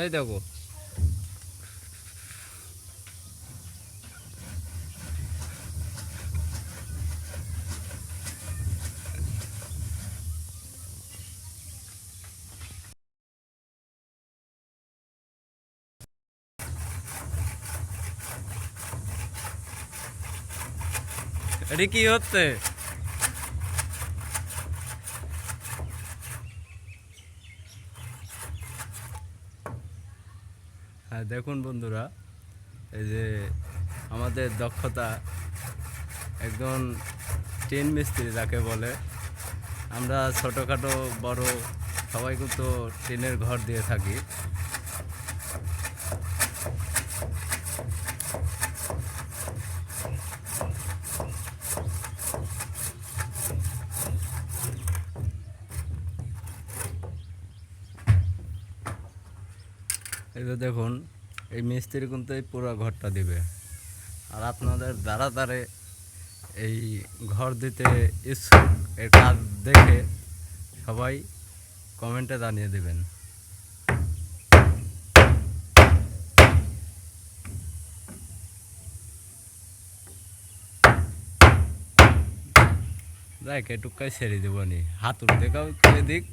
এই দেখো। এটা কি হচ্ছে? হ্যাঁ দেখুন বন্ধুরা, এই যে আমাদের দক্ষতা একজন ট্রেন মিস্ত্রি যাকে বলে, আমরা ছোটোখাটো, বড় সবাইকে তো ট্রেনের ঘর দিয়ে থাকি। এই যে দেখুন, এই মিস্ত্রি কিন্তু এই পুরো ঘরটা দিবে। আর আপনাদের দ্বারা দ্বারে এই ঘর দিতে ইচ্ছুক, এর কাজ দেখে সবাই কমেন্টে জানিয়ে দেবেন। দেখ এটুকাই ছেড়ে দেবো নি। হাতুর দেখাও এদিক।